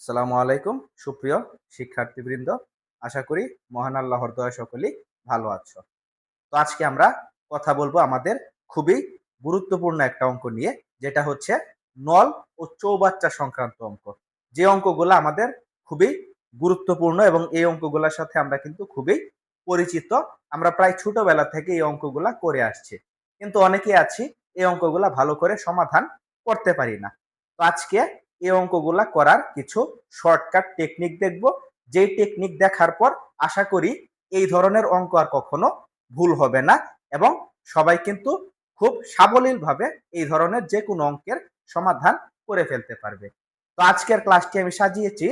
আসসালামু আলাইকুম, সুপ্রিয় শিক্ষার্থীবৃন্দ। আশা করি মহান আল্লাহর দয়া সকলেই ভালো আছো। তো আজকে আমরা কথা বলব আমাদের খুবই গুরুত্বপূর্ণ একটা অঙ্ক নিয়ে, যেটা হচ্ছে নল ও চৌবাচ্চা সংক্রান্ত অঙ্ক। যে অঙ্কগুলো আমাদের খুবই গুরুত্বপূর্ণ এবং এই অঙ্কগুলোর সাথে আমরা কিন্তু খুবই পরিচিত। আমরা প্রায় ছোটবেলা থেকে এই অঙ্কগুলা করে আসছি। কিন্তু অনেকেই আছি, এই অঙ্কগুলা ভালো করে সমাধান করতে পারি না। তো আজকে এই অঙ্কগুলা করার কিছু শর্টকাট টেকনিক দেখব। যেই টেকনিক দেখার পর আশা করি এই ধরনের অঙ্ক আর কখনো ভুল হবে না এবং সবাই কিন্তু খুব সাবলীলভাবে এই ধরনের যে কোনো অঙ্কের সমাধান করে ফেলতে পারবে। তো আজকের ক্লাসটি আমি সাজিয়েছি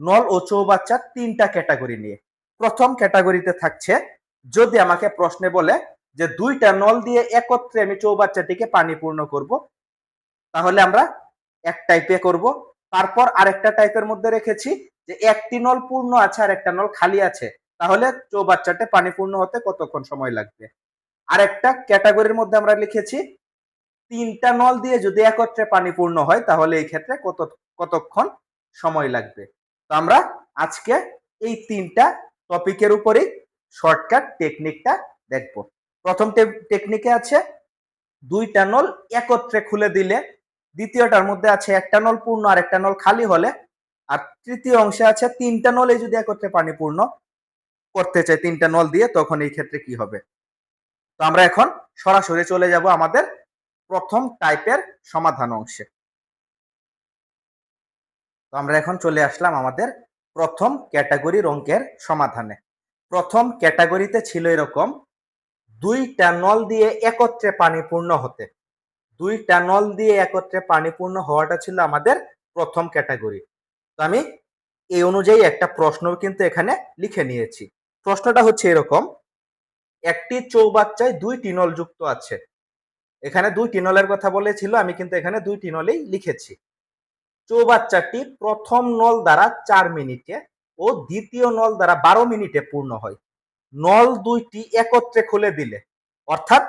নল ও চৌবাচ্চার তিনটা ক্যাটাগরি নিয়ে। প্রথম ক্যাটাগরিতে থাকছে, যদি আমাকে প্রশ্নে বলে যে দুইটা নল দিয়ে একত্রে আমি চৌবাচ্চাটিকে পানি পূর্ণ করব, তাহলে আমরা এক টাইপে করব। তারপর আরেকটা টাইপের মধ্যে রেখেছি যে একটি নল পূর্ণ আছে আর একটা নল খালি আছে। তাহলে চৌবাচ্চাটে পানি পূর্ণ হতে কতক্ষণ সময় লাগবে? আরেকটা ক্যাটাগরির মধ্যে আমরা লিখেছি, তিনটা নল দিয়ে যদি একত্রে পানি পূর্ণ হয়, তাহলে এই ক্ষেত্রে কত, কতক্ষণ সময় লাগবে? তো আমরা আজকে এই তিনটা টপিকের উপরেই শর্টকাট টেকনিকটা দেখব। প্রথম টেকনিকে আছে, দুইটা নল একত্রে খুলে দিলে দ্বিতীয়টার মধ্যে আছে একটা নল পূর্ণ আর একটা নল খালি হলে, আর তৃতীয় অংশে আছে তিনটা নলে যদি একত্রে পানি পূর্ণ করতে চাই তিনটা নল দিয়ে, তখন এই ক্ষেত্রে কি হবে? তো আমরা এখন সরাসরি চলে যাব আমাদের প্রথম টাইপের সমাধান অংশে। তো আমরা এখন চলে আসলাম আমাদের প্রথম ক্যাটাগরির অঙ্কের সমাধানে। প্রথম ক্যাটাগরিতে ছিল এরকম, দুইটা নল দিয়ে একত্রে পানি পূর্ণ হতে। দুইটা নল দিয়ে একত্রে পানি পূর্ণ হওয়াটা ছিল আমাদের প্রথম ক্যাটাগরি। তো আমি এই অনুযায়ী একটা প্রশ্ন কিন্তু এখানে লিখে নিয়েছি। প্রশ্নটা হচ্ছে এরকম, একটি চৌবাচ্চায় দুই টিনল যুক্ত আছে। এখানে দুই টিনলের কথা বলেছিল, আমি কিন্তু এখানে দুই টিনলেই লিখেছি। চৌবাচ্চাটি প্রথম নল দ্বারা চার মিনিটে ও দ্বিতীয় নল দ্বারা বারো মিনিটে পূর্ণ হয়। নল দুইটি একত্রে খুলে দিলে, অর্থাৎ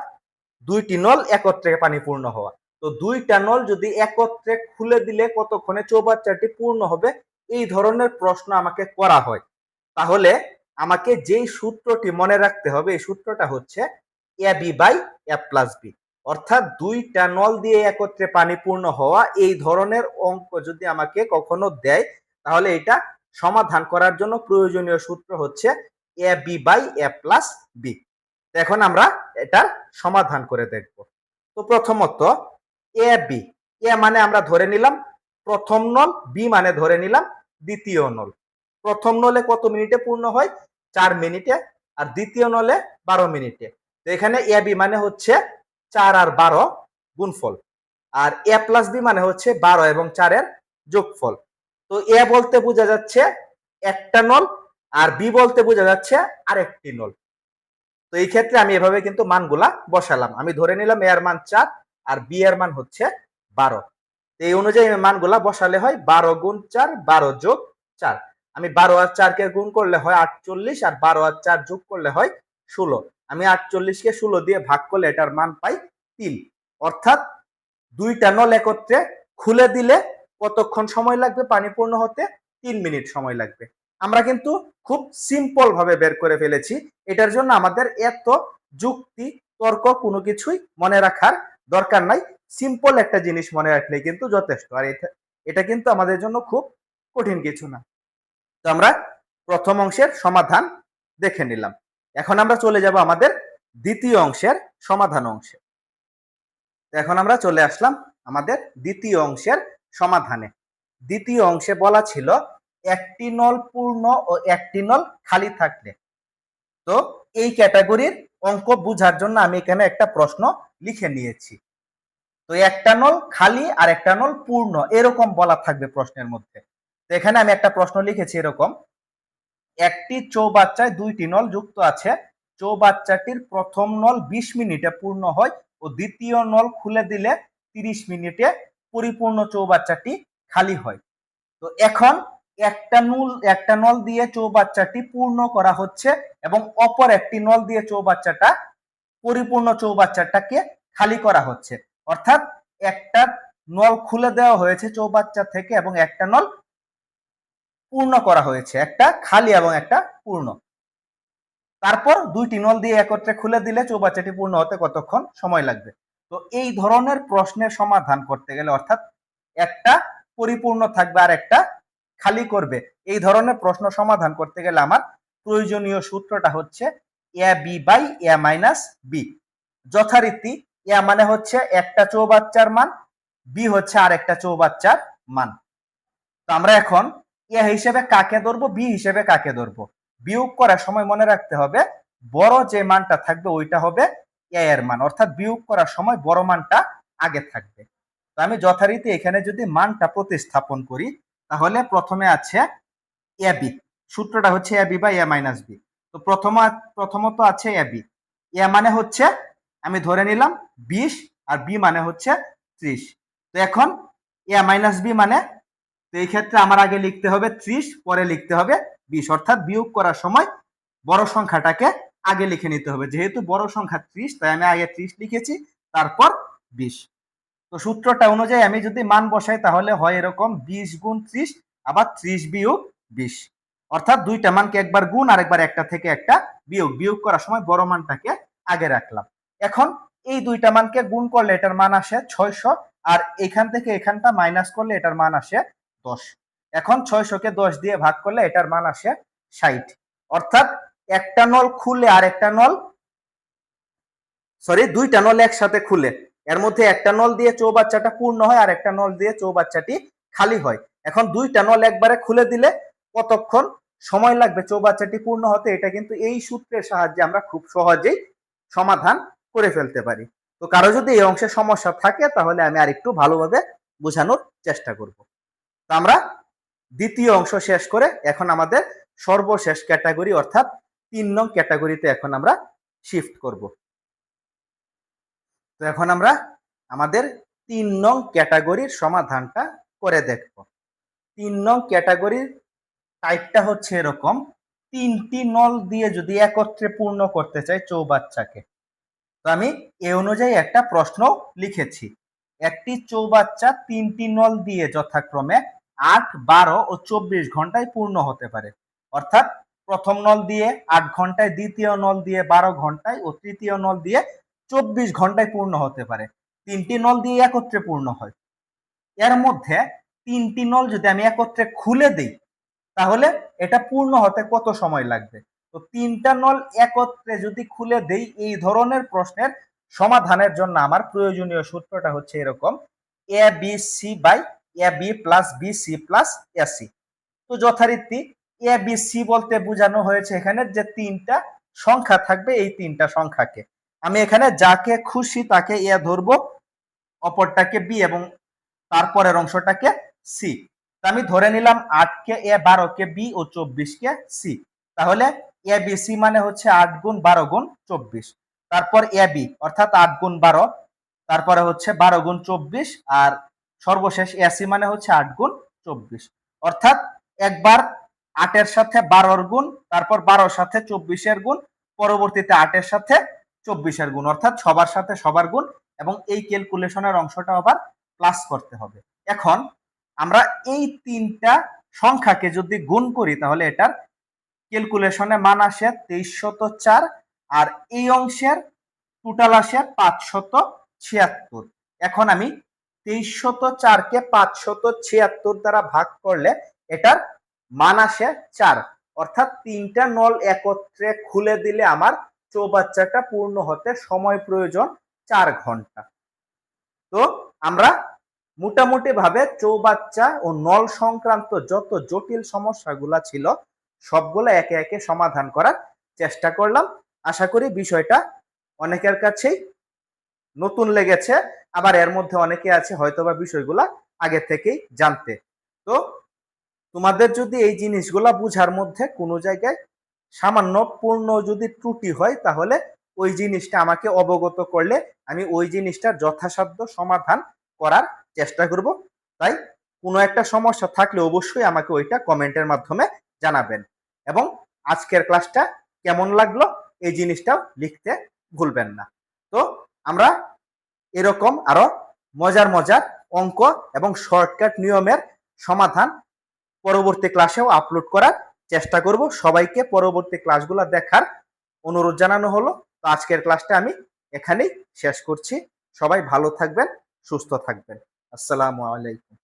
দুইটি নল একত্রে পানি পূর্ণ হওয়া। তো দুইটা নল যদি একত্রে খুলে দিলে কতক্ষণে চৌবাচ্চাটি পূর্ণ হবে? এই ধরনের প্রশ্ন আমাকে করা হয়। তাহলে আমাকে যেই সূত্রটি মনে রাখতে হবে, এই সূত্রটা হচ্ছে A B by A plus B. অর্থাৎ দুইটা নল দিয়ে একত্রে পানি পূর্ণ হওয়া এই ধরনের অঙ্ক যদি আমাকে কখনো দেয়, তাহলে এটা সমাধান করার জন্য প্রয়োজনীয় সূত্র হচ্ছে A B by A plus B. এখন আমরা এটার সমাধান করে দেখব। তো প্রথমত, এ, বি। এ মানে আমরা ধরে নিলাম, প্রথম নল, বি মানে ধরে নিলাম, দ্বিতীয় নল। প্রথম নলে কত মিনিটে পূর্ণ হয়? চার মিনিটে। আর দ্বিতীয় নলে বারো মিনিটে। তো এখানে এ, বি মানে হচ্ছে চার আর বারো গুণফল। আর এ প্লাস বি মানে হচ্ছে বারো এবং চারের যোগফল। তো এ বলতে বোঝা যাচ্ছে একটা নল, আর বি বলতে বোঝা যাচ্ছে আরেকটি নল। তো এই ক্ষেত্রে আমি এভাবে কিন্তু মানগুলা বসালাম। আমি ধরে নিলাম এ এর মান চার আর বি এর মান হচ্ছে বারো। এই অনুযায়ী মানগুলা বসালে হয় বারো গুণ চার, বারো যোগ চার। আমি বারো আর চারকে গুণ করলে হয় আটচল্লিশ আর বারো আর চার যোগ করলে হয় ষোলো। আমি আটচল্লিশকে ষোলো দিয়ে ভাগ করলে এটার মান পাই তিন। অর্থাৎ দুইটা নল একত্রে খুলে দিলে কতক্ষণ সময় লাগবে? পানি পূর্ণ হতে তিন মিনিট সময় লাগবে। আমরা কিন্তু খুব সিম্পল ভাবে বের করে ফেলেছি। এটার জন্য আমাদের এত যুক্তি, তর্ক কোনো কিছুই মনে রাখার দরকার নাই। সিম্পল একটা জিনিস মনে রাখলে কিন্তু যথেষ্ট। আর এটা এটা কিন্তু আমাদের জন্য খুব কঠিন কিছু না। তো আমরা প্রথম অংশের সমাধান দেখে নিলাম। এখন আমরা চলে যাব আমাদের দ্বিতীয় অংশের সমাধান অংশে। এখন আমরা চলে আসলাম আমাদের দ্বিতীয় অংশের সমাধানে। দ্বিতীয় অংশে বলা ছিল একটি নল পূর্ণ ও একটি নল খালি থাকলে। তো এই ক্যাটাগরির অঙ্ক বুঝার জন্য আমি এখানে একটা প্রশ্ন লিখে নিয়েছি। তো একটা নল খালি আর একটা নল পূর্ণ, এরকম বলা থাকবে প্রশ্নের মধ্যে। তো এখানে আমি একটা প্রশ্ন লিখেছি এরকম। একটি চৌবাচ্চায় দুইটি নল যুক্ত আছে। চৌবাচ্চাটির প্রথম নল বিশ মিনিটে পূর্ণ হয় ও দ্বিতীয় নল খুলে দিলে তিরিশ মিনিটে পরিপূর্ণ চৌবাচ্চাটি খালি হয়। তো এখন একটা নুল, একটা নল দিয়ে চৌবাচ্চাটি পূর্ণ করা হচ্ছে এবং অপর একটি নল দিয়ে চৌবাচ্চাটা, পরিপূর্ণ চৌবাচ্চাটাকে খালি করা হচ্ছে। অর্থাৎ একটা নল খুলে দেওয়া হয়েছে চৌবাচ্চা থেকে এবং একটা নল পূর্ণ করা হয়েছে, একটা খালি এবং একটা পূর্ণ। তারপর দুইটি নল দিয়ে একত্রে খুলে দিলে চৌবাচ্চাটি পূর্ণ হতে কতক্ষণ সময় লাগবে? তো এই ধরনের প্রশ্নের সমাধান করতে গেলে অর্থাৎ একটা পরিপূর্ণ থাকবে আর একটা খালি করবে। এই ধরনের প্রশ্ন সমাধান করতে গেলে আমার প্রয়োজনীয় সূত্রটা হচ্ছে A B by A minus B. যথারীতি এ মানে হচ্ছে একটা চৌবাচ্চার মান, বি হচ্ছে আর একটা চৌবাচ্চার মান। তো আমরা এখন এ হিসেবে কাকে ধরবো, বি হিসেবে কাকে ধরবো? বিয়োগ করার সময় মনে রাখতে হবে বড় যে মানটা থাকবে ওইটা হবে এ এর মান। অর্থাৎ বিয়োগ করার সময় বড় মানটা আগে থাকবে। তো আমি যথারীতি এখানে যদি মানটা প্রতিস্থাপন করি তাহলে প্রথমে আছে এ বি। সূত্রটা হচ্ছে এ বি বা এ মাইনাস বি। তো প্রথম প্রথমত আছে এ বি। এ মানে হচ্ছে, আমি ধরে নিলাম বিশ আর বি মানে হচ্ছে ত্রিশ। তো এখন এ মাইনাস বি মানে তো এই ক্ষেত্রে আমার আগে লিখতে হবে ত্রিশ, পরে লিখতে হবে বিশ। অর্থাৎ বিয়োগ করার সময় বড় সংখ্যাটাকে আগে লিখে নিতে হবে। যেহেতু বড় সংখ্যা ত্রিশ, তাই আমি আগে ত্রিশ লিখেছি, তারপর বিশ। তো সূত্রটা অনুযায়ী আমি যদি মান বসাই তাহলে হয় এরকম বিশ গুণ ত্রিশ, আবার ত্রিশ বিয়োগ বিশ। অর্থাৎ দুইটা মানকে একবার গুণ আর একবার একটা থেকে একটা বিয়োগ। বিয়োগ করার সময় বড় মানটাকে আগে রাখলাম। এখন এই দুইটা মানকে গুণ করলে এটার মান আসে ছয়শো আর এখান থেকে এখানটা মাইনাস করলে এটার মান আসে দশ। এখন ছয়শোকে দশ দিয়ে ভাগ করলে এটার মান আসে ষাট। অর্থাৎ একটা নল খুলে আর একটা নল সরি দুইটা নল একসাথে খুলে এর মধ্যে একটা নল দিয়ে চৌবাচ্চাটা পূর্ণ হয় আর একটা নল দিয়ে চৌবাচ্চাটি খালি হয়। এখন দুইটা নল একবারে খুলে দিলে কতক্ষণ সময় লাগবে চৌবাচ্চাটি পূর্ণ হতে? এটা কিন্তু এই সূত্রের সাহায্যে আমরা খুব সহজেই সমাধান করে ফেলতে পারি। তো কারও যদি এই অংশে সমস্যা থাকে তাহলে আমি আরেকটু ভালোভাবে বোঝানোর চেষ্টা করব। তো আমরা দ্বিতীয় অংশ শেষ করে এখন আমাদের সর্বশেষ ক্যাটাগরি অর্থাৎ তিন নং ক্যাটাগরিতে এখন আমরা শিফট করব। তো এখন আমরা আমাদের তিন নং ক্যাটাগরির সমাধানটা করে দেখব। তিন নং ক্যাটাগরির টাইপটা হচ্ছে এরকম। তিনটি নল দিয়ে যদি একত্রে পূর্ণ করতে চাই চৌবাচ্চাকে। তো আমি এ অনুযায়ী একটা প্রশ্ন লিখেছি। একটি চৌবাচ্চা তিনটি নল দিয়ে যথাক্রমে আট, বারো ও চব্বিশ ঘন্টায় পূর্ণ হতে পারে। অর্থাৎ প্রথম নল দিয়ে আট ঘন্টায়, দ্বিতীয় নল দিয়ে বারো ঘন্টায় ও তৃতীয় নল দিয়ে চব্বিশ ঘন্টায় পূর্ণ হতে পারে। তিনটি নল দিয়ে একত্রে পূর্ণ হয়। এর মধ্যে তিনটি নল যদি আমি একত্রে খুলে দিই, তাহলে এটা পূর্ণ হতে কত সময় লাগবে? তো তিনটা নল একত্রে যদি খুলে দেই, এই ধরনের প্রশ্নের সমাধানের জন্য আমার প্রয়োজনীয় সূত্রটা হচ্ছে এরকম A B C by A B plus B C plus AC তো যথারীতি এ বি সি বলতে বোঝানো হয়েছে এখানে যে তিনটা সংখ্যা থাকবে, এই তিনটা সংখ্যাকে। আমি এখানে যাকে খুশি তাকে এ ধরবো, অপরটাকে বি এবং তারপরের অংশটাকে সি। আমি ধরে নিলাম আটকে এ বারোকে বি ও চব্বিশকে সি। তাহলে এ বি সি মানে হচ্ছে আট গুণ বারো গুণ চব্বিশ। তারপর এ বি, অর্থাৎ আট গুণ বারো, তারপরে হচ্ছে বারো গুণ চব্বিশ আর সর্বশেষ এসি মানে হচ্ছে আট গুণ চব্বিশ। অর্থাৎ একবার আটের সাথে বারোর গুণ, তারপর বারোর সাথে চব্বিশের গুণ, পরবর্তীতে আটের সাথে চব্বিশের গুণ, অর্থাৎ সবার সাথে সবার গুণ এবং এই ক্যালকুলেশনের অংশটা আবার প্লাস করতে হবে। এখন আমরা এই তিনটা সংখ্যাকে যদি গুণ করি, তাহলে এটার ক্যালকুলেশনে মান আসে তেইশশত চার আর এই অংশের টোটাল আসে পাঁচশত ছিয়াত্তর। এখন আমি তেইশশত চারকে পাঁচশত ছিয়াত্তর দ্বারা ভাগ করলে এটার মান আসে চার। অর্থাৎ তিনটা নল একত্রে খুলে দিলে আমার চৌবাচ্চাটা পূর্ণ হতে সময় প্রয়োজন চার ঘণ্টা। তো আমরা মোটামুটি ভাবে চৌবাচ্চা ও নল সংক্রান্ত যত জটিল সমস্যাগুলা ছিল, সবগুলো একে একে সমাধান করার চেষ্টা করলাম। আশা করি বিষয়টা অনেকের কাছেই নতুন লেগেছে, আবার এর মধ্যে অনেকে আছে হয়তোবা বিষয়গুলা আগে থেকেই জানতে। তো তোমাদের যদি এই জিনিসগুলা বুঝার মধ্যে কোনো জায়গায় সামান্য পূর্ণ যদি ত্রুটি হয়, তাহলে ওই জিনিসটা আমাকে অবগত করলে আমি ওই জিনিসটার যথাসাধ্য সমাধান করার চেষ্টা করব। তাই কোনো একটা সমস্যা থাকলে অবশ্যই আমাকে ওইটা কমেন্টের মাধ্যমে জানাবেন। এবং আজকের ক্লাসটা কেমন লাগল এই জিনিসটাও লিখতে ভুলবেন না। তো আমরা এরকম আরও মজার মজার অঙ্ক এবং শর্টকাট নিয়মের সমাধান পরবর্তী ক্লাসেও আপলোড করার চেষ্টা করব সবাইকে পরবর্তী ক্লাসগুলো দেখার অনুরোধ জানানো হলো। তো আজকের ক্লাসটা আমি এখানেই শেষ করছি। সবাই ভালো থাকবেন, সুস্থ থাকবেন। আসসালামু আলাইকুম।